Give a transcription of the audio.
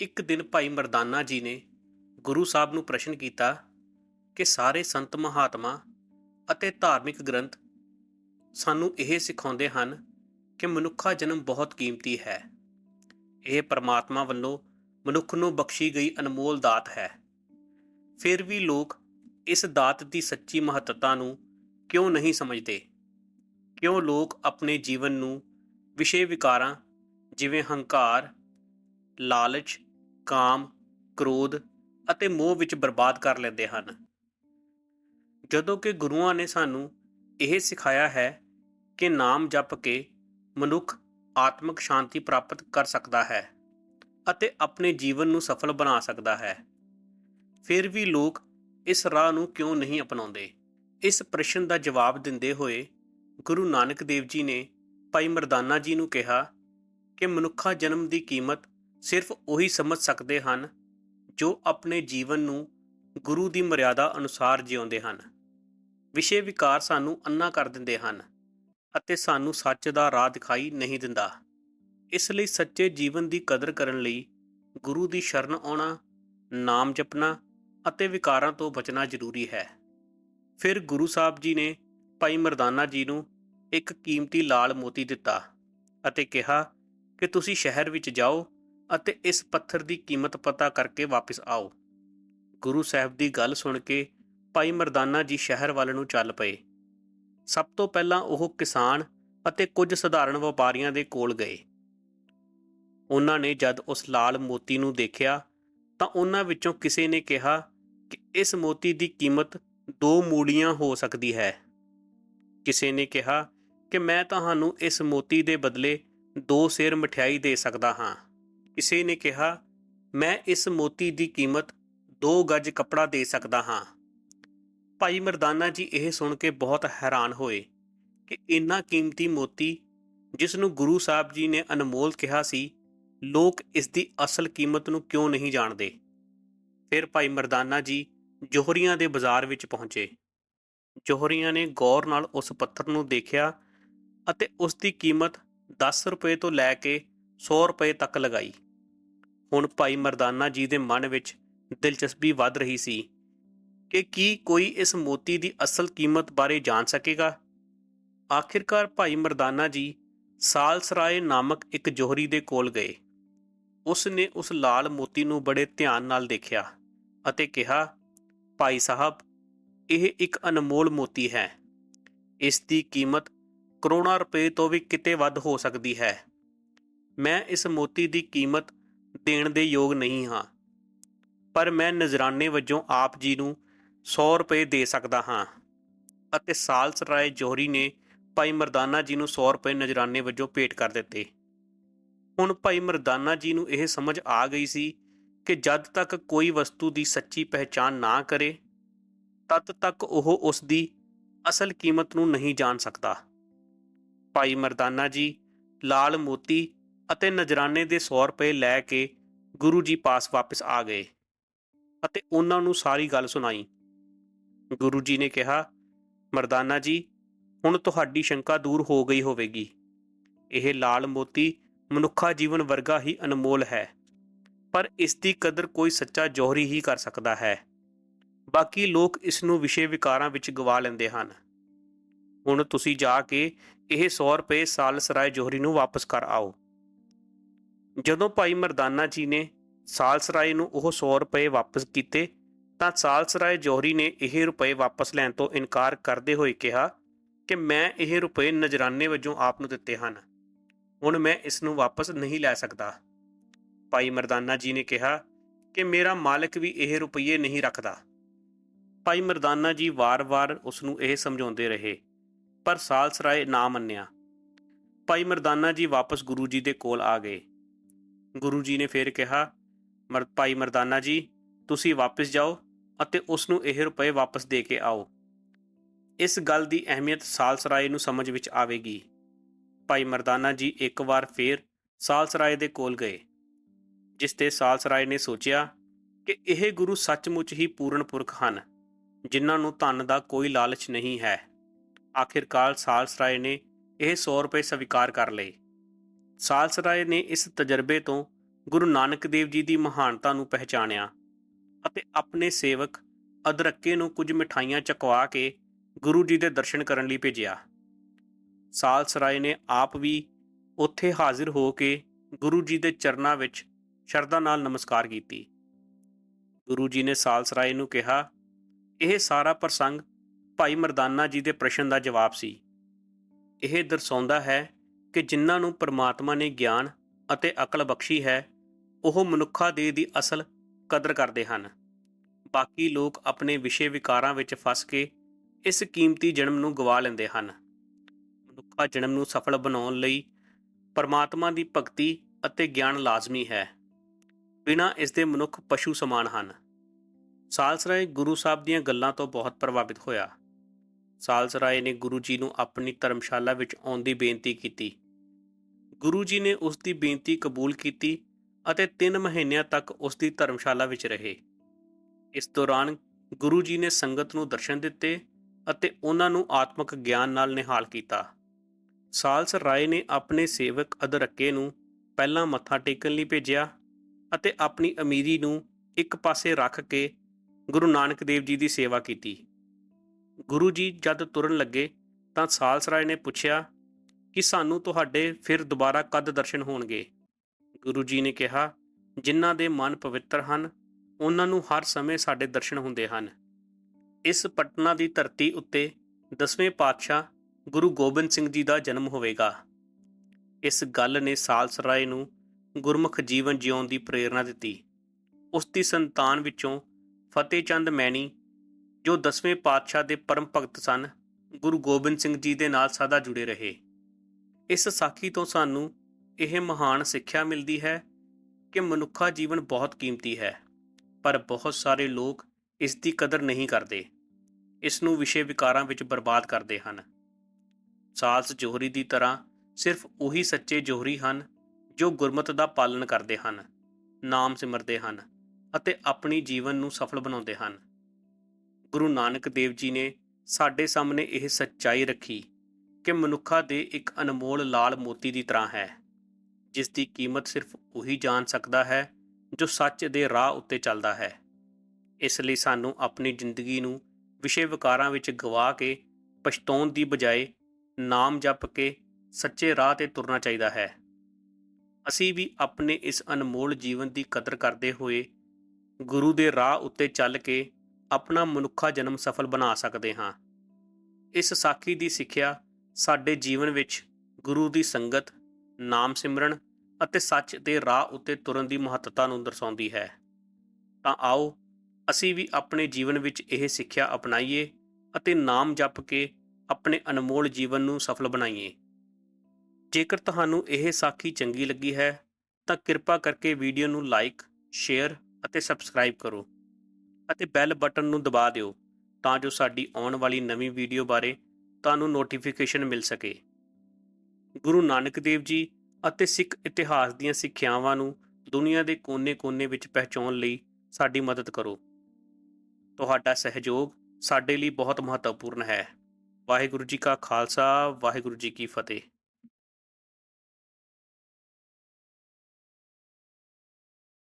ਇੱਕ ਦਿਨ ਭਾਈ ਮਰਦਾਨਾ ਜੀ ਨੇ ਗੁਰੂ ਸਾਹਿਬ ਨੂੰ ਪ੍ਰਸ਼ਨ ਕੀਤਾ ਕਿ ਸਾਰੇ ਸੰਤ ਮਹਾਤਮਾ ਅਤੇ ਧਾਰਮਿਕ ਗ੍ਰੰਥ ਸਾਨੂੰ ਇਹ ਸਿਖਾਉਂਦੇ ਹਨ ਕਿ ਮਨੁੱਖਾ ਜਨਮ ਬਹੁਤ ਕੀਮਤੀ ਹੈ। ਇਹ ਪਰਮਾਤਮਾ ਵੱਲੋਂ ਮਨੁੱਖ ਨੂੰ ਬਖਸ਼ੀ ਗਈ ਅਨਮੋਲ ਦਾਤ ਹੈ। ਫਿਰ ਵੀ ਲੋਕ ਇਸ ਦਾਤ ਦੀ ਸੱਚੀ ਮਹੱਤਤਾ ਨੂੰ ਕਿਉਂ ਨਹੀਂ ਸਮਝਦੇ? ਕਿਉਂ ਲੋਕ ਆਪਣੇ ਜੀਵਨ ਨੂੰ ਵਿਸ਼ੇ ਵਿਕਾਰਾਂ ਜਿਵੇਂ ਹੰਕਾਰ ਲਾਲਚ, ਕਾਮ, ਕ੍ਰੋਧ ਅਤੇ ਮੋਹ ਵਿੱਚ ਬਰਬਾਦ ਕਰ ਲੈਂਦੇ ਹਨ। ਜਦੋਂ ਕਿ ਗੁਰੂਆਂ ਨੇ ਸਾਨੂੰ ਇਹ ਸਿਖਾਇਆ ਹੈ ਕਿ ਨਾਮ ਜਪ ਕੇ ਮਨੁੱਖ ਆਤਮਿਕ ਸ਼ਾਂਤੀ ਪ੍ਰਾਪਤ ਕਰ ਸਕਦਾ ਹੈ ਅਤੇ ਆਪਣੇ ਜੀਵਨ ਨੂੰ ਸਫਲ ਬਣਾ ਸਕਦਾ ਹੈ। ਫਿਰ ਵੀ ਲੋਕ ਇਸ ਰਾਹ ਨੂੰ ਕਿਉਂ ਨਹੀਂ ਅਪਣਾਉਂਦੇ? ਇਸ ਪ੍ਰਸ਼ਨ ਦਾ ਜਵਾਬ ਦਿੰਦੇ ਹੋਏ ਗੁਰੂ ਨਾਨਕ ਦੇਵ ਜੀ ਨੇ ਭਾਈ ਮਰਦਾਨਾ ਜੀ ਨੂੰ ਕਿਹਾ ਕਿ ਮਨੁੱਖਾ ਜਨਮ ਦੀ ਕੀਮਤ ਸਿਰਫ ਉਹੀ ਸਮਝ ਸਕਦੇ ਹਨ ਜੋ ਆਪਣੇ ਜੀਵਨ ਨੂੰ ਗੁਰੂ ਦੀ ਮਰਿਆਦਾ ਅਨੁਸਾਰ ਜਿਉਂਦੇ ਹਨ। ਵਿਸ਼ੇ ਵਿਕਾਰ ਸਾਨੂੰ ਅੰਨਾ ਕਰ ਦਿੰਦੇ ਹਨ ਅਤੇ ਸਾਨੂੰ ਸੱਚ ਦਾ ਰਾਹ ਦਿਖਾਈ ਨਹੀਂ ਦਿੰਦਾ। ਇਸ ਲਈ ਸੱਚੇ ਜੀਵਨ ਦੀ ਕਦਰ ਕਰਨ ਲਈ ਗੁਰੂ ਦੀ ਸ਼ਰਨ ਆਉਣਾ, ਨਾਮ ਜਪਣਾ ਅਤੇ ਵਿਕਾਰਾਂ ਤੋਂ ਬਚਣਾ ਜ਼ਰੂਰੀ ਹੈ। ਫਿਰ ਗੁਰੂ ਸਾਹਿਬ ਜੀ ਨੇ ਭਾਈ ਮਰਦਾਨਾ ਜੀ ਨੂੰ ਇੱਕ ਕੀਮਤੀ ਲਾਲ ਮੋਤੀ ਦਿੱਤਾ ਅਤੇ ਕਿਹਾ ਕਿ ਤੁਸੀਂ ਸ਼ਹਿਰ ਵਿੱਚ ਜਾਓ ਅਤੇ ਇਸ ਪੱਥਰ ਦੀ ਕੀਮਤ ਪਤਾ ਕਰਕੇ ਵਾਪਸ ਆਓ। ਗੁਰੂ ਸਾਹਿਬ ਦੀ ਗੱਲ ਸੁਣ ਕੇ ਭਾਈ ਮਰਦਾਨਾ ਜੀ ਸ਼ਹਿਰ ਵੱਲ ਨੂੰ ਚੱਲ ਪਏ। ਸਭ ਤੋਂ ਪਹਿਲਾਂ ਉਹ ਕਿਸਾਨ ਅਤੇ ਕੁਝ ਸਧਾਰਨ ਵਪਾਰੀਆਂ ਦੇ ਕੋਲ ਗਏ। ਉਹਨਾਂ ਨੇ ਜਦ ਉਸ ਲਾਲ ਮੋਤੀ ਨੂੰ ਦੇਖਿਆ ਤਾਂ ਉਹਨਾਂ ਵਿੱਚੋਂ ਕਿਸੇ ਨੇ ਕਿਹਾ ਕਿ ਇਸ ਮੋਤੀ ਦੀ ਕੀਮਤ ਦੋ ਮੂੜੀਆਂ ਹੋ ਸਕਦੀ ਹੈ। ਕਿਸੇ ਨੇ ਕਿਹਾ ਕਿ ਮੈਂ ਤੁਹਾਨੂੰ ਇਸ ਮੋਤੀ ਦੇ ਬਦਲੇ ਦੋ ਸਿਰ ਮਠਿਆਈ ਦੇ ਸਕਦਾ ਹਾਂ। ਕਿਸੇ ਨੇ ਕਿਹਾ, ਮੈਂ ਇਸ ਮੋਤੀ ਦੀ ਕੀਮਤ ਦੋ ਗਜ਼ ਕੱਪੜਾ ਦੇ ਸਕਦਾ ਹਾਂ। ਭਾਈ ਮਰਦਾਨਾ ਜੀ ਇਹ ਸੁਣ ਕੇ ਬਹੁਤ ਹੈਰਾਨ ਹੋਏ ਕਿ ਇੰਨਾ ਕੀਮਤੀ ਮੋਤੀ, ਜਿਸ ਨੂੰ ਗੁਰੂ ਸਾਹਿਬ ਜੀ ਨੇ ਅਨਮੋਲ ਕਿਹਾ ਸੀ, ਲੋਕ ਇਸ ਦੀ ਅਸਲ ਕੀਮਤ ਨੂੰ ਕਿਉਂ ਨਹੀਂ ਜਾਣਦੇ? ਫਿਰ ਭਾਈ ਮਰਦਾਨਾ ਜੀ ਜੋਹਰੀਆਂ ਦੇ ਬਾਜ਼ਾਰ ਵਿੱਚ ਪਹੁੰਚੇ। ਜੋਹਰੀਆਂ ਨੇ ਗੌਰ ਨਾਲ ਉਸ ਪੱਥਰ ਨੂੰ ਦੇਖਿਆ ਅਤੇ ਉਸ ਦੀ ਕੀਮਤ 10 ਰੁਪਏ ਤੋਂ ਲੈ ਕੇ 100 ਰੁਪਏ ਤੱਕ ਲਗਾਈ। ਹੁਣ ਭਾਈ ਮਰਦਾਨਾ ਜੀ ਦੇ ਮਨ ਵਿੱਚ ਦਿਲਚਸਪੀ ਵੱਧ ਰਹੀ ਸੀ ਕਿ ਕੀ ਕੋਈ ਇਸ ਮੋਤੀ ਦੀ ਅਸਲ ਕੀਮਤ ਬਾਰੇ ਜਾਣ ਸਕੇਗਾ? ਆਖਿਰਕਾਰ ਭਾਈ ਮਰਦਾਨਾ ਜੀ ਸਾਲਸਰਾਏ ਨਾਮਕ ਇੱਕ ਜੋਹਰੀ ਦੇ ਕੋਲ ਗਏ। ਉਸ ਨੇ ਉਸ ਲਾਲ ਮੋਤੀ ਨੂੰ ਬੜੇ ਧਿਆਨ ਨਾਲ ਦੇਖਿਆ ਅਤੇ ਕਿਹਾ, ਭਾਈ ਸਾਹਿਬ, ਇਹ ਇੱਕ ਅਨਮੋਲ ਮੋਤੀ ਹੈ। ਇਸ ਦੀ ਕੀਮਤ ਕਰੋੜਾਂ ਰੁਪਏ ਤੋਂ ਵੀ ਕਿਤੇ ਵੱਧ ਹੋ ਸਕਦੀ ਹੈ। ਮੈਂ ਇਸ ਮੋਤੀ ਦੀ ਕੀਮਤ ਦੇਣ ਦੇ ਯੋਗ ਨਹੀਂ ਹਾਂ। ਪਰ ਮੈਂ ਨਜ਼ਰਾਨੇ ਵਜੋਂ ਆਪ ਜੀ ਨੂੰ 100 ਰੁਪਏ ਦੇ ਸਕਦਾ ਹਾਂ ਅਤੇ ਸਾਲਸ ਰਾਏ ਜੋਹਰੀ ਨੇ ਭਾਈ ਮਰਦਾਨਾ ਜੀ ਨੂੰ 100 ਰੁਪਏ ਨਜ਼ਰਾਨੇ ਵਜੋਂ ਭੇਟ ਕਰ ਦਿੱਤੇ। ਹੁਣ ਭਾਈ ਮਰਦਾਨਾ ਜੀ ਨੂੰ ਇਹ ਸਮਝ ਆ ਗਈ ਸੀ ਕਿ ਜਦ ਤੱਕ ਕੋਈ ਵਸਤੂ ਦੀ ਸੱਚੀ ਪਹਿਚਾਨ ਨਾ ਕਰੇ, ਤਦ ਤੱਕ ਉਹ ਉਸ ਦੀ ਅਸਲ ਕੀਮਤ ਨੂੰ ਨਹੀਂ ਜਾਣ ਸਕਦਾ। ਭਾਈ ਮਰਦਾਨਾ ਜੀ ਲਾਲ ਮੋਤੀ ਅਤੇ ਨਜਰਾਨੇ ਦੇ 100 ਰੁਪਏ ਲੈ ਕੇ ਗੁਰੂ ਜੀ ਪਾਸ ਵਾਪਸ ਆ ਗਏ ਅਤੇ ਉਹਨਾਂ ਨੂੰ ਸਾਰੀ ਗੱਲ ਸੁਣਾਈ। ਗੁਰੂ ਜੀ ਨੇ ਕਿਹਾ, ਮਰਦਾਨਾ ਜੀ, ਹੁਣ ਤੁਹਾਡੀ ਸ਼ੰਕਾ ਦੂਰ ਹੋ ਗਈ ਹੋਵੇਗੀ। ਇਹ ਲਾਲ ਮੋਤੀ ਮਨੁੱਖਾ ਜੀਵਨ ਵਰਗਾ ਹੀ ਅਨਮੋਲ ਹੈ, ਪਰ ਇਸ ਦੀ ਕਦਰ ਕੋਈ ਸੱਚਾ ਜੋਹਰੀ ਹੀ ਕਰ ਸਕਦਾ ਹੈ। ਬਾਕੀ ਲੋਕ ਇਸ ਨੂੰ ਵਿਸ਼ੇ ਵਿਕਾਰਾਂ ਵਿੱਚ ਗਵਾ ਲੈਂਦੇ ਹਨ। ਹੁਣ ਤੁਸੀਂ ਜਾ ਕੇ ਇਹ 100 ਰੁਪਏ ਸਾਲ ਸਰਾਏ ਜੋਹਰੀ ਨੂੰ ਵਾਪਸ ਕਰ ਆਓ। ਜਦੋਂ ਭਾਈ ਮਰਦਾਨਾ ਜੀ ਨੇ ਸਾਲਸਰਾਏ ਨੂੰ ਉਹ 100 ਰੁਪਏ ਵਾਪਸ ਕੀਤੇ, ਤਾਂ ਸਾਲਸਰਾਏ ਜੋਹਰੀ ਨੇ ਇਹ ਰੁਪਏ ਵਾਪਸ ਲੈਣ ਤੋਂ ਇਨਕਾਰ ਕਰਦੇ ਹੋਏ ਕਿਹਾ ਕਿ ਮੈਂ ਇਹ ਰੁਪਏ ਨਜਰਾਨੇ ਵਜੋਂ ਆਪ ਨੂੰ ਦਿੱਤੇ ਹਨ। ਹੁਣ ਮੈਂ ਇਸ ਨੂੰ ਵਾਪਸ ਨਹੀਂ ਲੈ ਸਕਦਾ। ਭਾਈ ਮਰਦਾਨਾ ਜੀ ਨੇ ਕਿਹਾ ਕਿ ਮੇਰਾ ਮਾਲਕ ਵੀ ਇਹ ਰੁਪਏ ਨਹੀਂ ਰੱਖਦਾ। ਭਾਈ ਮਰਦਾਨਾ ਜੀ ਵਾਰ-ਵਾਰ ਉਸ ਨੂੰ ਇਹ ਸਮਝਾਉਂਦੇ ਰਹੇ, ਪਰ ਸਾਲਸਰਾਏ ਨਾ ਮੰਨਿਆ। ਭਾਈ ਮਰਦਾਨਾ ਜੀ ਵਾਪਸ ਗੁਰੂ ਜੀ ਦੇ ਕੋਲ ਆ ਗਏ। ਗੁਰੂ ਜੀ ਨੇ ਫੇਰ ਕਿਹਾ, ਮਰ, ਭਾਈ ਮਰਦਾਨਾ ਜੀ, ਤੁਸੀਂ ਵਾਪਸ ਜਾਓ ਅਤੇ ਉਸ ਨੂੰ ਇਹ ਰੁਪਏ ਵਾਪਸ ਦੇ ਕੇ ਆਓ। ਇਸ ਗੱਲ ਦੀ ਅਹਿਮੀਅਤ ਸਾਲਸਰਾਏ ਨੂੰ ਸਮਝ ਵਿੱਚ ਆਵੇਗੀ। ਭਾਈ ਮਰਦਾਨਾ ਜੀ ਇੱਕ ਵਾਰ ਫੇਰ ਸਾਲਸਰਾਏ ਦੇ ਕੋਲ ਗਏ, ਜਿਸ ਤੇ ਸਾਲਸਰਾਏ ਨੇ ਸੋਚਿਆ ਕਿ ਇਹ ਗੁਰੂ ਸੱਚਮੁੱਚ ਹੀ ਪੂਰਨ ਪੁਰਖ ਹਨ, ਜਿਨ੍ਹਾਂ ਨੂੰ ਧਨ ਦਾ ਕੋਈ ਲਾਲਚ ਨਹੀਂ ਹੈ। ਆਖਿਰਕਾਰ ਸਾਲਸਰਾਏ ਨੇ ਇਹ 100 ਰੁਪਏ ਸਵੀਕਾਰ ਕਰ ਲਏ। ਸਾਲਸਰਾਏ ਨੇ ਇਸ ਤਜਰਬੇ ਤੋਂ ਗੁਰੂ ਨਾਨਕ ਦੇਵ ਜੀ ਦੀ ਮਹਾਨਤਾ ਨੂੰ ਪਹਿਚਾਣਿਆ ਅਤੇ ਆਪਣੇ ਸੇਵਕ ਅਦਰੱਕੇ ਨੂੰ ਕੁਝ ਮਿਠਾਈਆਂ ਚਕਵਾ ਕੇ ਗੁਰੂ ਜੀ ਦੇ ਦਰਸ਼ਨ ਕਰਨ ਲਈ ਭੇਜਿਆ। ਸਾਲਸਰਾਏ ਨੇ ਆਪ ਵੀ ਉੱਥੇ ਹਾਜ਼ਰ ਹੋ ਕੇ ਗੁਰੂ ਜੀ ਦੇ ਚਰਨਾਂ ਵਿੱਚ ਸ਼ਰਧਾ ਨਾਲ ਨਮਸਕਾਰ ਕੀਤੀ। ਗੁਰੂ ਜੀ ਨੇ ਸਾਲਸਰਾਏ ਨੂੰ ਕਿਹਾ, ਇਹ ਸਾਰਾ ਪ੍ਰਸੰਗ ਭਾਈ ਮਰਦਾਨਾ ਜੀ ਦੇ ਪ੍ਰਸ਼ਨ ਦਾ ਜਵਾਬ ਸੀ। ਇਹ ਦਰਸਾਉਂਦਾ ਹੈ ਕਿ ਜਿਨ੍ਹਾਂ ਨੂੰ ਪਰਮਾਤਮਾ ਨੇ ਗਿਆਨ ਅਤੇ ਅਕਲ ਬਖਸ਼ੀ ਹੈ, ਉਹ ਮਨੁੱਖਾ ਦੇ ਦੀ ਅਸਲ ਕਦਰ ਕਰਦੇ ਹਨ। ਬਾਕੀ ਲੋਕ ਆਪਣੇ ਵਿਸ਼ੇ ਵਿਕਾਰਾਂ ਵਿੱਚ ਫਸ ਕੇ ਇਸ ਕੀਮਤੀ ਜਨਮ ਨੂੰ ਗਵਾ ਲੈਂਦੇ ਹਨ। ਮਨੁੱਖਾ ਜਨਮ ਨੂੰ ਸਫਲ ਬਣਾਉਣ ਲਈ ਪਰਮਾਤਮਾ ਦੀ ਭਗਤੀ ਅਤੇ ਗਿਆਨ ਲਾਜ਼ਮੀ ਹੈ। ਬਿਨਾਂ ਇਸ ਦੇ ਮਨੁੱਖ ਪਸ਼ੂ ਸਮਾਨ ਹਨ। ਸਾਲਸਰਾਏ ਗੁਰੂ ਸਾਹਿਬ ਦੀਆਂ ਗੱਲਾਂ ਤੋਂ ਬਹੁਤ ਪ੍ਰਭਾਵਿਤ ਹੋਇਆ। ਸਾਲਸਰਾਏ ਨੇ ਗੁਰੂ ਜੀ ਨੂੰ ਆਪਣੀ ਧਰਮਸ਼ਾਲਾ ਵਿੱਚ ਆਉਣ ਦੀ ਬੇਨਤੀ ਕੀਤੀ। ਗੁਰੂ ਜੀ ਨੇ ਉਸ ਦੀ ਬੇਨਤੀ ਕਬੂਲ ਕੀਤੀ ਅਤੇ 3 ਮਹੀਨਿਆਂ ਤੱਕ ਉਸ ਦੀ ਧਰਮਸ਼ਾਲਾ ਵਿੱਚ ਰਹੇ। ਇਸ ਦੌਰਾਨ ਗੁਰੂ ਜੀ ਨੇ ਸੰਗਤ ਨੂੰ ਦਰਸ਼ਨ ਦਿੱਤੇ ਅਤੇ ਉਹਨਾਂ ਨੂੰ ਆਤਮਿਕ ਗਿਆਨ ਨਾਲ ਨਿਹਾਲ ਕੀਤਾ। ਸਾਲਸ ਰਾਏ ਨੇ ਆਪਣੇ ਸੇਵਕ ਅਦਰੱਕੇ ਨੂੰ ਪਹਿਲਾਂ ਮੱਥਾ ਟੇਕਣ ਲਈ ਭੇਜਿਆ ਅਤੇ ਆਪਣੀ ਅਮੀਰੀ ਨੂੰ ਇੱਕ ਪਾਸੇ ਰੱਖ ਕੇ ਗੁਰੂ ਨਾਨਕ ਦੇਵ ਜੀ ਦੀ ਸੇਵਾ ਕੀਤੀ। ਗੁਰੂ ਜੀ ਜਦ ਤੁਰਨ ਲੱਗੇ ਤਾਂ ਸਾਲਸ ਰਾਏ ਨੇ ਪੁੱਛਿਆ ਕਿ ਸਾਨੂੰ ਤੁਹਾਡੇ ਫਿਰ ਦੁਬਾਰਾ ਕਦ ਦਰਸ਼ਨ ਹੋਣਗੇ। ਗੁਰੂ ਜੀ ਨੇ ਕਿਹਾ, ਜਿਨ੍ਹਾਂ ਦੇ ਮਨ ਪਵਿੱਤਰ ਹਨ, ਉਹਨਾਂ ਨੂੰ ਹਰ ਸਮੇਂ ਸਾਡੇ ਦਰਸ਼ਨ ਹੁੰਦੇ ਹਨ। ਇਸ ਪਟਨਾ ਦੀ ਧਰਤੀ ਉੱਤੇ ਦਸਵੇਂ ਪਾਤਸ਼ਾਹ ਗੁਰੂ ਗੋਬਿੰਦ ਸਿੰਘ ਜੀ ਦਾ ਜਨਮ ਹੋਵੇਗਾ। ਇਸ ਗੱਲ ਨੇ ਸਾਲਸਰਾਏ ਨੂੰ ਗੁਰਮੁਖ ਜੀਵਨ ਜਿਉਣ ਦੀ ਪ੍ਰੇਰਣਾ ਦਿੱਤੀ। ਉਸ ਦੀ ਸੰਤਾਨ ਵਿੱਚੋਂ ਫਤਿਹ ਚੰਦ ਮੈਣੀ, ਜੋ ਦਸਵੇਂ ਪਾਤਸ਼ਾਹ ਦੇ ਪਰਮ ਭਗਤ ਸਨ, ਗੁਰੂ ਗੋਬਿੰਦ ਸਿੰਘ ਜੀ ਦੇ ਨਾਲ ਸਦਾ ਜੁੜੇ ਰਹੇ। ਇਸ ਸਾਖੀ ਤੋਂ ਸਾਨੂੰ ਇਹ ਮਹਾਨ ਸਿੱਖਿਆ ਮਿਲਦੀ ਹੈ ਕਿ ਮਨੁੱਖਾ ਜੀਵਨ ਬਹੁਤ ਕੀਮਤੀ ਹੈ, ਪਰ ਬਹੁਤ ਸਾਰੇ ਲੋਕ ਇਸ ਦੀ ਕਦਰ ਨਹੀਂ ਕਰਦੇ। ਇਸ ਨੂੰ ਵਿਸ਼ੇ ਵਿਕਾਰਾਂ ਵਿੱਚ ਬਰਬਾਦ ਕਰਦੇ ਹਨ। ਸਾਲਸ ਜੋਹਰੀ ਦੀ ਤਰ੍ਹਾਂ ਸਿਰਫ ਉਹੀ ਸੱਚੇ ਜੋਹਰੀ ਹਨ ਜੋ ਗੁਰਮਤ ਦਾ ਪਾਲਨ ਕਰਦੇ ਹਨ, ਨਾਮ ਸਿਮਰਦੇ ਹਨ ਅਤੇ ਆਪਣੀ ਜੀਵਨ ਨੂੰ ਸਫਲ ਬਣਾਉਂਦੇ ਹਨ। ਗੁਰੂ ਨਾਨਕ ਦੇਵ ਜੀ ਨੇ ਸਾਡੇ ਸਾਹਮਣੇ ਇਹ ਸੱਚਾਈ ਰੱਖੀ ਕਿ ਮਨੁੱਖਾ ਦੇ ਇੱਕ ਅਨਮੋਲ ਲਾਲ ਮੋਤੀ ਦੀ ਤਰ੍ਹਾਂ ਹੈ, ਜਿਸ ਦੀ ਕੀਮਤ ਸਿਰਫ ਉਹੀ ਜਾਣ ਸਕਦਾ ਹੈ ਜੋ ਸੱਚ ਦੇ ਰਾਹ ਉੱਤੇ ਚੱਲਦਾ ਹੈ। ਇਸ ਲਈ ਸਾਨੂੰ ਆਪਣੀ ਜ਼ਿੰਦਗੀ ਨੂੰ ਵਿਸ਼ੇ ਵਿਕਾਰਾਂ ਵਿੱਚ ਗਵਾ ਕੇ, ਪਛਤਾਉਣ ਦੀ ਬਜਾਏ ਨਾਮ ਜਪ ਕੇ ਸੱਚੇ ਰਾਹ ਤੇ ਤੁਰਨਾ ਚਾਹੀਦਾ ਹੈ। ਅਸੀਂ ਵੀ ਆਪਣੇ ਇਸ ਅਨਮੋਲ ਜੀਵਨ ਦੀ ਕਦਰ ਕਰਦੇ ਹੋਏ ਗੁਰੂ ਦੇ ਰਾਹ ਉੱਤੇ ਚੱਲ ਕੇ ਆਪਣਾ ਮਨੁੱਖਾ ਜਨਮ ਸਫਲ ਬਣਾ ਸਕਦੇ ਹਾਂ। ਇਸ ਸਾਖੀ ਦੀ ਸਿੱਖਿਆ ਸਾਡੇ ਜੀਵਨ ਵਿੱਚ ਗੁਰੂ ਦੀ ਸੰਗਤ, ਨਾਮ ਸਿਮਰਨ ਅਤੇ ਸੱਚ ਦੇ ਰਾਹ ਉੱਤੇ ਤੁਰਨ ਦੀ ਮਹੱਤਤਾ ਨੂੰ ਦਰਸਾਉਂਦੀ ਹੈ। ਤਾਂ ਆਓ, ਅਸੀਂ ਵੀ ਆਪਣੇ ਜੀਵਨ ਵਿੱਚ ਇਹ ਸਿੱਖਿਆ ਅਪਣਾਈਏ ਅਤੇ ਨਾਮ ਜਪ ਕੇ ਆਪਣੇ ਅਨਮੋਲ ਜੀਵਨ ਨੂੰ ਸਫਲ ਬਣਾਈਏ। ਜੇਕਰ ਤੁਹਾਨੂੰ ਇਹ ਸਾਖੀ ਚੰਗੀ ਲੱਗੀ ਹੈ, ਤਾਂ ਕਿਰਪਾ ਕਰਕੇ ਵੀਡੀਓ ਨੂੰ ਲਾਈਕ, ਸ਼ੇਅਰ ਅਤੇ ਸਬਸਕ੍ਰਾਈਬ ਕਰੋ ਅਤੇ ਬੈਲ ਬਟਨ ਨੂੰ ਦਬਾ ਦਿਓ ਤਾਂ ਜੋ ਸਾਡੀ ਆਉਣ ਵਾਲੀ ਨਵੀਂ ਵੀਡੀਓ ਬਾਰੇ ਤੁਹਾਨੂੰ ਨੋਟੀਫਿਕੇਸ਼ਨ ਮਿਲ ਸਕੇ। ਗੁਰੂ ਨਾਨਕ ਦੇਵ ਜੀ ਅਤੇ ਸਿੱਖ ਇਤਿਹਾਸ ਦੀਆਂ ਸਿੱਖਿਆਵਾਂ ਨੂੰ ਦੁਨੀਆ ਦੇ ਕੋਨੇ-ਕੋਨੇ ਵਿੱਚ ਪਹੁੰਚਾਉਣ ਲਈ ਸਾਡੀ ਮਦਦ ਕਰੋ। ਤੁਹਾਡਾ ਸਹਿਯੋਗ ਸਾਡੇ ਲਈ ਬਹੁਤ ਮਹੱਤਵਪੂਰਨ ਹੈ। ਵਾਹਿਗੁਰੂ ਜੀ ਕਾ ਖਾਲਸਾ, ਵਾਹਿਗੁਰੂ ਜੀ ਕੀ ਫਤਿਹ।